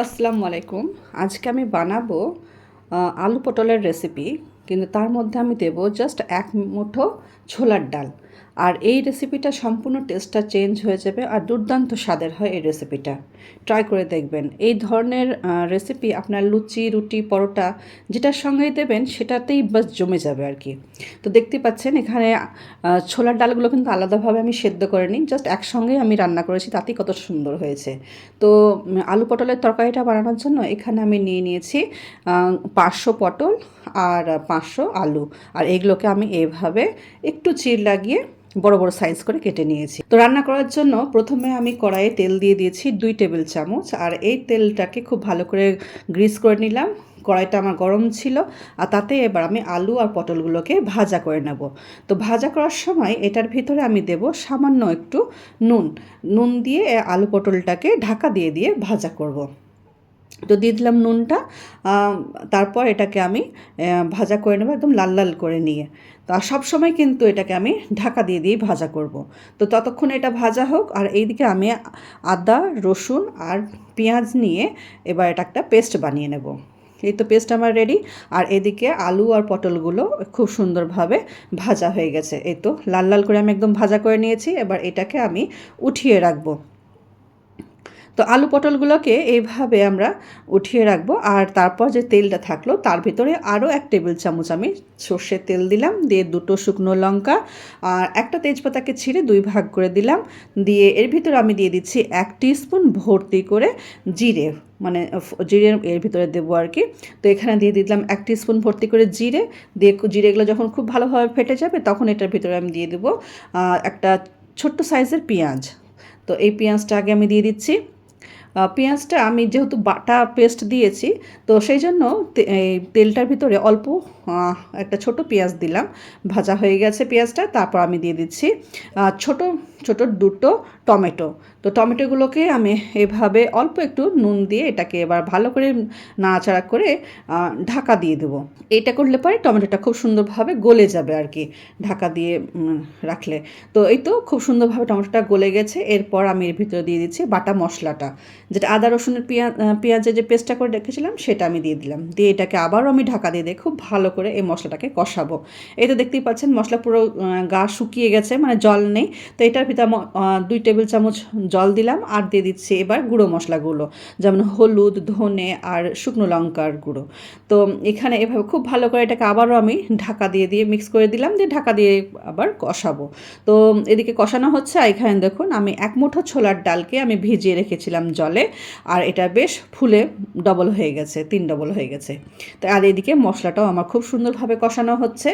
আসসালামু আলাইকুম। আজকে আমি বানাবো আলু পটলের রেসিপি কিন্তু তার মধ্যে আমি দেব জাস্ট এক মুঠো ছোলার ডাল। আর এই রেসিপিটা সম্পূর্ণ টেস্টটা চেঞ্জ হয়ে যাবে আর দুর্দান্ত স্বাদের হয় এই রেসিপিটা ট্রাই করে দেখবেন। এই ধরনের রেসিপি আপনার লুচি, রুটি, পরোটা যেটার সঙ্গেই দেবেন সেটাতেই বাস জমে যাবে আর কি। তো দেখতে পাচ্ছেন এখানে ছোলার ডালগুলো কিন্তু আলাদাভাবে আমি সেদ্ধ করে নিই। জাস্ট একসঙ্গেই আমি রান্না করেছি, তাতেই কত সুন্দর হয়েছে। তো আলু পটলের তরকারিটা বানানোর জন্য এখানে আমি নিয়ে নিয়েছি পাঁচশো পটল আর পাঁচশো আলু। আর এগুলোকে আমি এভাবে একটু চির লাগিয়ে বড় বড় সাইজ করে কেটে নিয়েছি। তো রান্না করার জন্য প্রথমে আমি কড়াইয়ে তেল দিয়ে দিয়েছি দুই টেবিল চামচ। আর এই তেলটাকে খুব ভালো করে গ্রিস করে নিলাম। কড়াইটা আমার গরম ছিল। আর তাতে এবার আমি আলু আর পটলগুলোকে ভাজা করে নেব। তো ভাজা করার সময় এটার ভিতরে আমি দেব সামান্য একটু নুন। নুন দিয়ে আলু পটলটাকে ঢাকা দিয়ে দিয়ে ভাজা করব। তো দিয়ে দিলাম নুনটা তারপর এটাকে আমি ভাজা করে নেব একদম লাল লাল করে নিয়ে। তো আর সবসময় কিন্তু এটাকে আমি ঢাকা দিয়ে দিয়ে ভাজা করব। তো ততক্ষণ এটা ভাজা হোক, আর এইদিকে আমি আদা, রসুন আর পেঁয়াজ নিয়ে এবার এটা একটা পেস্ট বানিয়ে নেব। এই তো পেস্ট আমার রেডি, আর এদিকে আলু আর পটলগুলো খুব সুন্দরভাবে ভাজা হয়ে গেছে। এই তো লাল লাল করে আমি একদম ভাজা করে নিয়েছি, এবার এটাকে আমি উঠিয়ে রাখব। তো আলু পটলগুলোকে এইভাবে আমরা উঠিয়ে রাখব, আর তারপর যে তেলটা থাকল তার ভিতরে আরও এক টেবিল চামচ আমি সর্ষের তেল দিলাম, দিয়ে দুটো শুকনো লঙ্কা আর একটা তেজপাতাকে ছিঁড়ে দুই ভাগ করে দিলাম, দিয়ে এর ভিতরে আমি দিয়ে দিচ্ছি এক স্পুন ভর্তি করে জিরে মানে জিরে এর ভিতরে দেবো আর কি। তো এখানে দিয়ে দিলাম এক স্পুন ভর্তি করে জিরে, দিয়ে জিরেগুলো যখন খুব ভালোভাবে ফেটে যাবে তখন এটার ভিতরে আমি দিয়ে দেবো একটা ছোট্ট সাইজের পেঁয়াজ। তো এই পেঁয়াজটা আগে আমি দিয়ে দিচ্ছি। পেঁয়াজটা আমি যেহেতু বাটা পেস্ট দিয়েছি, তো সেই জন্য তেলটার ভিতরে অল্প একটা ছোট পেঁয়াজ দিলাম। ভাজা হয়ে গেছে পেঁয়াজটা, তারপর আমি দিয়ে দিচ্ছি ছোট ছোট দুটো টমেটো। তো টমেটোগুলোকে আমি এভাবে অল্প একটু নুন দিয়ে এটাকে এবার ভালো করে নাড়াচাড়া করে ঢাকা দিয়ে দেবো। এটা করলে পরে টমেটোটা খুব সুন্দরভাবে গলে যাবে আর কি ঢাকা দিয়ে রাখলে। তো এই তো খুব সুন্দরভাবে টমেটোটা গলে গেছে। এরপর আমি এর ভিতরে দিয়ে দিচ্ছি বাটা মশলাটা। যেটা আদা রসুনের পেঁয়াজ পেঁয়াজের যে পেস্টটা করে রেখেছিলাম সেটা আমি দিয়ে দিলাম। দিয়ে এটাকে আবারও আমি ঢাকা দিয়ে দিয়ে খুব ভালো করে এই মশলাটাকে কষাবো। এই তো দেখতেই পাচ্ছেন মশলা পুরো গা শুকিয়ে গেছে মানে জল নেই। তো এটার ভিতরে আমি, আহ, দুই টেবিল চামচ জল দিলাম আর দিয়ে দিচ্ছি এবার গুঁড়ো মশলাগুলো, যেমন হলুদ, ধনে আর শুকনো লঙ্কার গুঁড়ো। তো এখানে এভাবে খুব ভালো করে এটাকে আবারও আমি ঢাকা দিয়ে দিয়ে মিক্স করে দিলাম, দিয়ে ঢাকা দিয়ে আবার কষাবো। তো এদিকে কষানো হচ্ছে আর এখানে দেখুন আমি এক মুঠো ছোলার ডালকে আমি ভিজিয়ে রেখেছিলাম জলে, আর এটা বেশ ফুলে ডবল হয়ে গেছে, তিন ডবল হয়ে গেছে। তো আর এদিকে মশলাটাও আমার খুব সুন্দরভাবে কষানো হচ্ছে।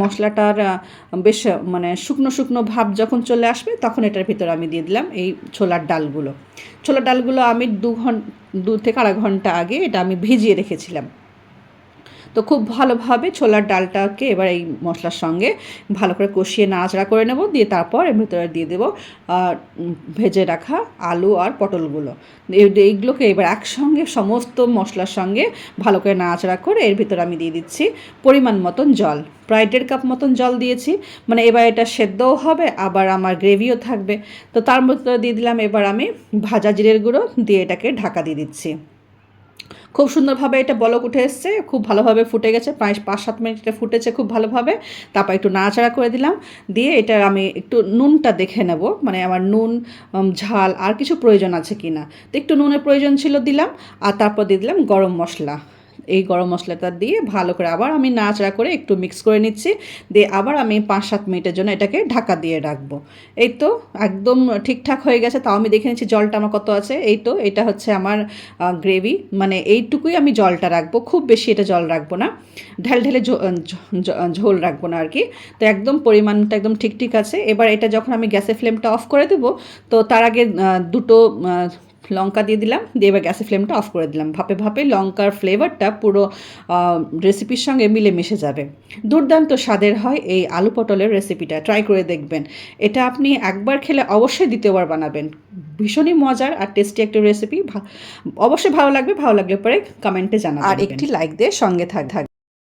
মশলাটার বেশ মানে শুকনো শুকনো ভাব যখন চলে আসবে তখন এটার ভিতরে আমি দিয়ে দিলাম এই ছোলার ডালগুলো। ছোলার ডালগুলো আমি দু ঘণ্টা দু থেকে আড়াই ঘণ্টা আগে এটা আমি ভিজিয়ে রেখেছিলাম। তো খুব ভালোভাবে ছোলার ডালটাকে এবার এই মশলার সঙ্গে ভালো করে কষিয়ে নাড়াচাড়া করে নেব। দিয়ে তারপর এর ভিতরে দিয়ে দেবো ভেজে রাখা আলু আর পটলগুলো। এই- এইগুলোকে এবার একসঙ্গে সমস্ত মশলার সঙ্গে ভালো করে নাড়াচাড়া করে এর ভিতরে আমি দিয়ে দিচ্ছি পরিমাণ মতন জল, প্রায় দেড় কাপ মতন জল দিয়েছি। মানে এবার এটা সেদ্ধও হবে, আবার আমার গ্রেভিও থাকবে। তো তার মধ্যে দিয়ে দিলাম এবার আমি ভাজা জিরের গুঁড়ো, দিয়ে এটাকে ঢাকা দিয়ে দিচ্ছি। খুব সুন্দরভাবে এটা বলক উঠে এসছে, খুব ভালোভাবে ফুটে গেছে, প্রায় পাঁচ সাত মিনিট এটা ফুটেছে খুব ভালোভাবে। তারপর একটু নাড়াচাড়া করে দিলাম, দিয়ে এটা আমি একটু নুনটা দেখে নেব মানে আমার নুন ঝাল আর কিছু প্রয়োজন আছে কি না তো একটু নুনের প্রয়োজন ছিল দিলাম, আর তারপর দিয়ে দিলাম গরম মশলা। এই গরম মশলাটা দিয়ে ভালো করে আবার আমি নাড়াচাড়া করে একটু মিক্স করে নিচ্ছি। দিয়ে আবার আমি পাঁচ সাত মিনিটের জন্য এটাকে ঢাকা দিয়ে রাখব। এই তো একদম ঠিকঠাক হয়ে গেছে, তাও আমি দেখে নিচ্ছি জলটা আমার কত আছে। এই তো এটা হচ্ছে আমার গ্রেভি মানে এইটুকুই আমি জলটা রাখব। খুব বেশি এটা জল রাখব না। ঢেল ঢেলে ঝোল রাখব না আর কি তো একদম পরিমাণটা একদম ঠিক ঠিক আছে। এবার এটা যখন আমি গ্যাসের ফ্লেমটা অফ করে দেবো, তো তার আগে দুটো লঙ্কা দিয়ে দিলাম, দিয়ে এবার গ্যাসের ফ্লেমটা অফ করে দিলাম। ভাপে ভাপে লঙ্কার ফ্লেভারটা পুরো রেসিপির সঙ্গে মিলে মিশে যাবে। দুর্দান্ত স্বাদের হয় এই আলু পটলের রেসিপিটা ট্রাই করে দেখবেন। এটা আপনি একবার খেলে অবশ্যই দ্বিতীয়বার বানাবেন। ভীষণই মজার আর টেস্টি একটা রেসিপি অবশ্যই ভালো লাগবে, ভালো লাগলে পরে কমেন্টে জানাবেন। আর একটি লাইক দিয়ে সঙ্গে থাক থাক